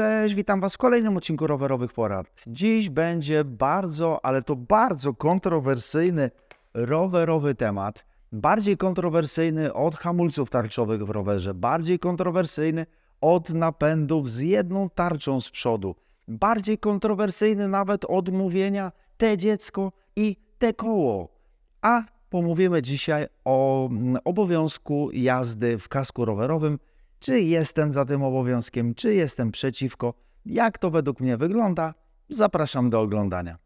cześć, witam Was w kolejnym odcinku rowerowych porad. Dziś będzie bardzo, ale to bardzo kontrowersyjny rowerowy temat. Bardziej kontrowersyjny od hamulców tarczowych w rowerze, bardziej kontrowersyjny od napędów z jedną tarczą z przodu, bardziej kontrowersyjny nawet od mówienia te dziecko i te koło. A pomówimy dzisiaj o mm, obowiązku jazdy w kasku rowerowym. Czy jestem za tym obowiązkiem, czy jestem przeciwko? Jak to według mnie wygląda? Zapraszam do oglądania.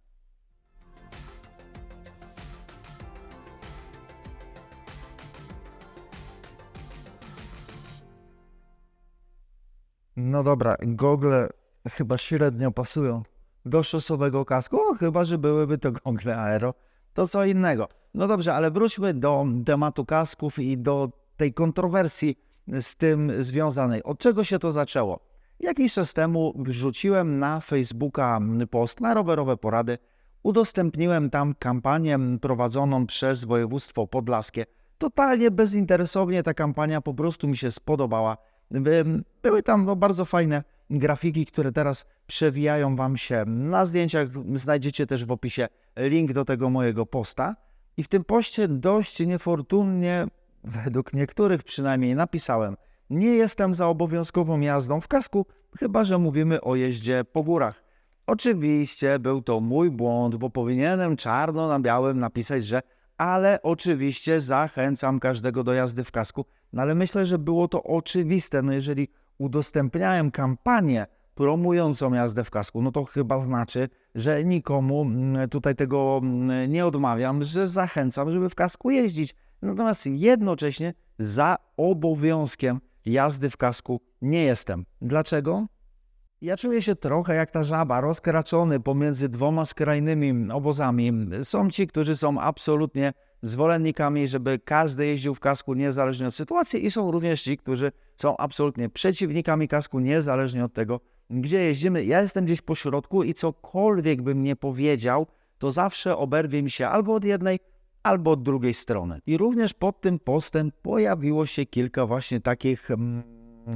No dobra, gogle chyba średnio pasują do szosowego kasku, chyba że byłyby to gogle aero, to co innego. No dobrze, ale wróćmy do tematu kasków i do tej kontrowersji z tym związanej. Od czego się to zaczęło? Jakiś czas temu wrzuciłem na Facebooka post na rowerowe porady. Udostępniłem tam kampanię prowadzoną przez województwo podlaskie. Totalnie bezinteresownie ta kampania po prostu mi się spodobała. By- Były tam no, bardzo fajne grafiki, które teraz przewijają Wam się na zdjęciach. Znajdziecie też w opisie link do tego mojego posta. I w tym poście dość niefortunnie, według niektórych przynajmniej, napisałem: Nie jestem za obowiązkową jazdą w kasku, chyba że mówimy o jeździe po górach. Oczywiście był to mój błąd, bo powinienem czarno na białym napisać, że ale oczywiście zachęcam każdego do jazdy w kasku. No ale myślę, że było to oczywiste. No jeżeli udostępniałem kampanię promującą jazdę w kasku, no to chyba znaczy, że nikomu mm, tutaj tego mm, nie odmawiam, że zachęcam, żeby w kasku jeździć. Natomiast jednocześnie za obowiązkiem jazdy w kasku nie jestem. Dlaczego? Ja czuję się trochę jak ta żaba, rozkraczony pomiędzy dwoma skrajnymi obozami. Są ci, którzy są absolutnie zwolennikami, żeby każdy jeździł w kasku niezależnie od sytuacji i są również ci, którzy są absolutnie przeciwnikami kasku niezależnie od tego, gdzie jeździmy. Ja jestem gdzieś po środku i cokolwiek bym nie powiedział, to zawsze oberwie mi się albo od jednej, albo od drugiej strony. I również pod tym postem pojawiło się kilka właśnie takich mm,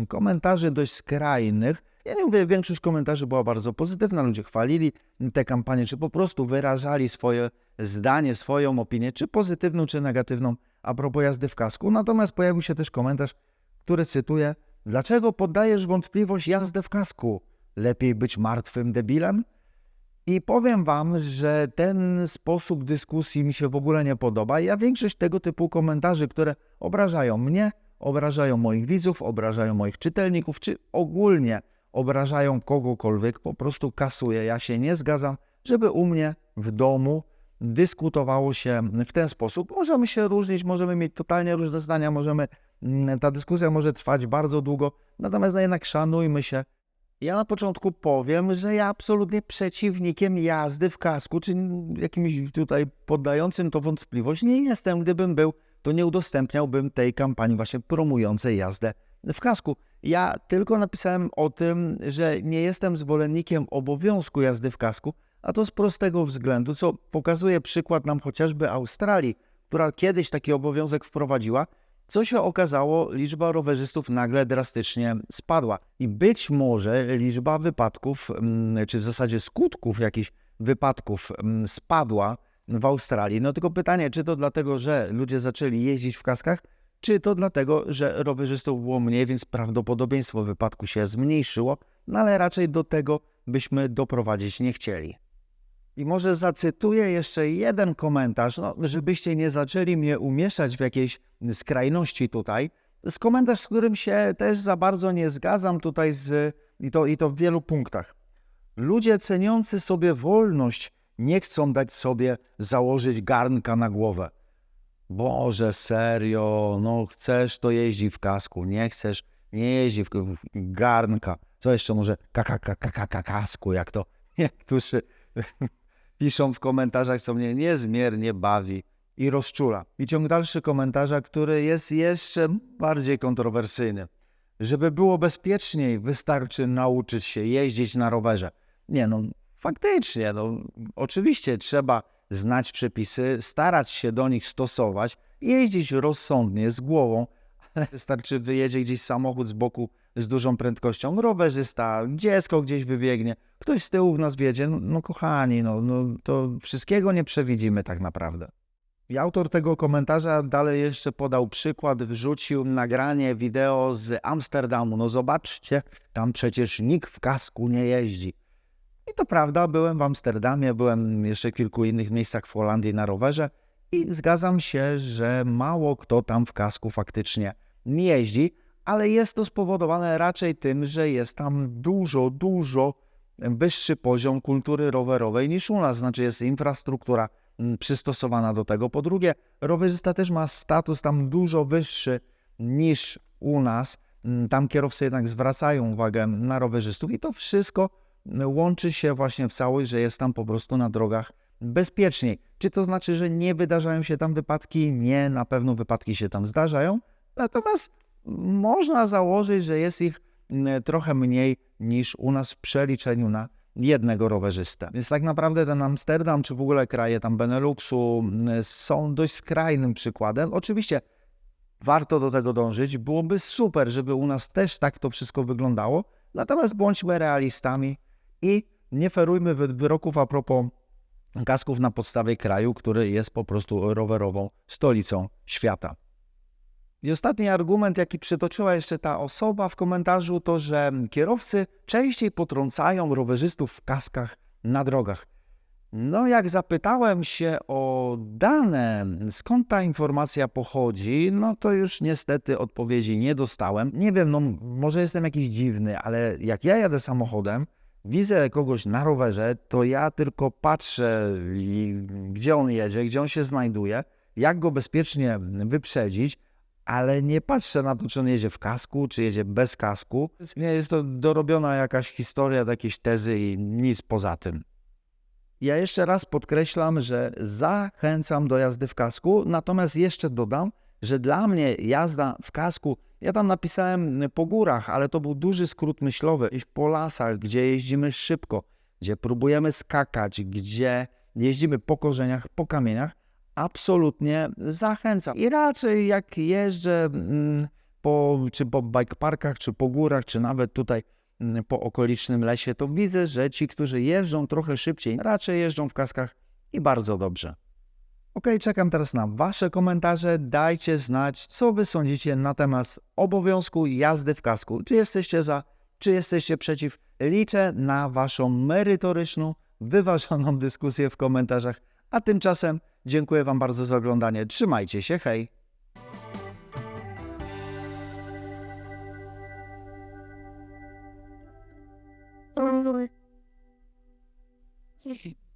komentarzy dość skrajnych. Ja nie mówię, większość komentarzy była bardzo pozytywna, ludzie chwalili te kampanie, czy po prostu wyrażali swoje zdanie, swoją opinię, czy pozytywną, czy negatywną a propos jazdy w kasku. Natomiast pojawił się też komentarz, który cytuję: Dlaczego poddajesz wątpliwość jazdę w kasku? Lepiej być martwym debilem? I powiem Wam, że ten sposób dyskusji mi się w ogóle nie podoba. Ja większość tego typu komentarzy, które obrażają mnie, obrażają moich widzów, obrażają moich czytelników, czy ogólnie obrażają kogokolwiek, po prostu kasuję. Ja się nie zgadzam, żeby u mnie w domu dyskutowało się w ten sposób. Możemy się różnić, możemy mieć totalnie różne zdania, możemy, mm, ta dyskusja może trwać bardzo długo, natomiast no jednak szanujmy się. Ja na początku powiem, że ja absolutnie przeciwnikiem jazdy w kasku, czy jakimś tutaj poddającym to wątpliwość nie jestem. Gdybym był, to nie udostępniałbym tej kampanii właśnie promującej jazdę w kasku. Ja tylko napisałem o tym, że nie jestem zwolennikiem obowiązku jazdy w kasku, a to z prostego względu, co pokazuje przykład nam chociażby Australii, która kiedyś taki obowiązek wprowadziła, co się okazało, liczba rowerzystów nagle drastycznie spadła. I być może liczba wypadków, mm, czy w zasadzie skutków jakichś wypadków mm, spadła w Australii. No tylko pytanie, czy to dlatego, że ludzie zaczęli jeździć w kaskach, czy to dlatego, że rowerzystów było mniej, więc prawdopodobieństwo wypadku się zmniejszyło, no ale raczej do tego byśmy doprowadzić nie chcieli. I może zacytuję jeszcze jeden komentarz, no, żebyście nie zaczęli mnie umieszczać w jakiejś skrajności tutaj. To jest komentarz, z którym się też za bardzo nie zgadzam tutaj z, i, to, i to w wielu punktach. Ludzie ceniący sobie wolność nie chcą dać sobie założyć garnka na głowę. Boże, serio, no chcesz to jeździ w kasku, nie chcesz, nie jeździ w, w garnka. Co jeszcze może kakakakaka kasku, jak to niektórzy piszą w komentarzach, co mnie niezmiernie bawi i rozczula. I ciąg dalszy komentarza, który jest jeszcze bardziej kontrowersyjny. Żeby było bezpieczniej, wystarczy nauczyć się jeździć na rowerze. Nie no, faktycznie, no, oczywiście trzeba znać przepisy, starać się do nich stosować, jeździć rozsądnie, z głową, wystarczy wyjedzie gdzieś samochód z boku z dużą prędkością, rowerzysta, dziecko gdzieś wybiegnie, ktoś z tyłu w nas wiedzie, no, no kochani, no, no to wszystkiego nie przewidzimy tak naprawdę. I autor tego komentarza dalej jeszcze podał przykład, wrzucił nagranie wideo z Amsterdamu. No zobaczcie, tam przecież nikt w kasku nie jeździ. I to prawda, byłem w Amsterdamie, byłem jeszcze w kilku innych miejscach w Holandii na rowerze i zgadzam się, że mało kto tam w kasku faktycznie nie jeździ, ale jest to spowodowane raczej tym, że jest tam dużo, dużo wyższy poziom kultury rowerowej niż u nas, znaczy jest infrastruktura mm, przystosowana do tego. Po drugie, rowerzysta też ma status tam dużo wyższy niż u nas. Mm, Tam kierowcy jednak zwracają uwagę na rowerzystów i to wszystko mm, łączy się właśnie w całość, że jest tam po prostu na drogach bezpieczniej. Czy to znaczy, że nie wydarzają się tam wypadki? Nie, na pewno wypadki się tam zdarzają. Natomiast można założyć, że jest ich mm, trochę mniej niż u nas w przeliczeniu na jednego rowerzystę. Więc tak naprawdę ten Amsterdam, czy w ogóle kraje tam Beneluxu mm, są dość skrajnym przykładem. Oczywiście warto do tego dążyć. Byłoby super, żeby u nas też tak to wszystko wyglądało. Natomiast bądźmy realistami i nie ferujmy wy- wyroków a propos kasków na podstawie kraju, który jest po prostu rowerową stolicą świata. I ostatni argument, jaki przytoczyła jeszcze ta osoba w komentarzu, to że kierowcy częściej potrącają rowerzystów w kaskach na drogach. No, jak zapytałem się o dane, skąd ta informacja pochodzi, no to już niestety odpowiedzi nie dostałem. Nie wiem, no może jestem jakiś dziwny, ale jak ja jadę samochodem, widzę kogoś na rowerze, to ja tylko patrzę, gdzie on jedzie, gdzie on się znajduje, jak go bezpiecznie wyprzedzić, ale nie patrzę na to, czy on jedzie w kasku, czy jedzie bez kasku. Nie jest to dorobiona jakaś historia, jakieś tezy i nic poza tym. Ja jeszcze raz podkreślam, że zachęcam do jazdy w kasku, natomiast jeszcze dodam, że dla mnie jazda w kasku, ja tam napisałem po górach, ale to był duży skrót myślowy, iść po lasach, gdzie jeździmy szybko, gdzie próbujemy skakać, gdzie jeździmy po korzeniach, po kamieniach, absolutnie zachęcam. I raczej jak jeżdżę mm, po, czy po bike parkach, czy po górach, czy nawet tutaj mm, po okolicznym lesie, to widzę, że ci, którzy jeżdżą trochę szybciej, raczej jeżdżą w kaskach i bardzo dobrze. Ok, czekam teraz na Wasze komentarze. Dajcie znać, co Wy sądzicie na temat obowiązku jazdy w kasku. Czy jesteście za, czy jesteście przeciw? Liczę na Waszą merytoryczną, wyważoną dyskusję w komentarzach. A tymczasem dziękuję Wam bardzo za oglądanie. Trzymajcie się, hej! Hehe.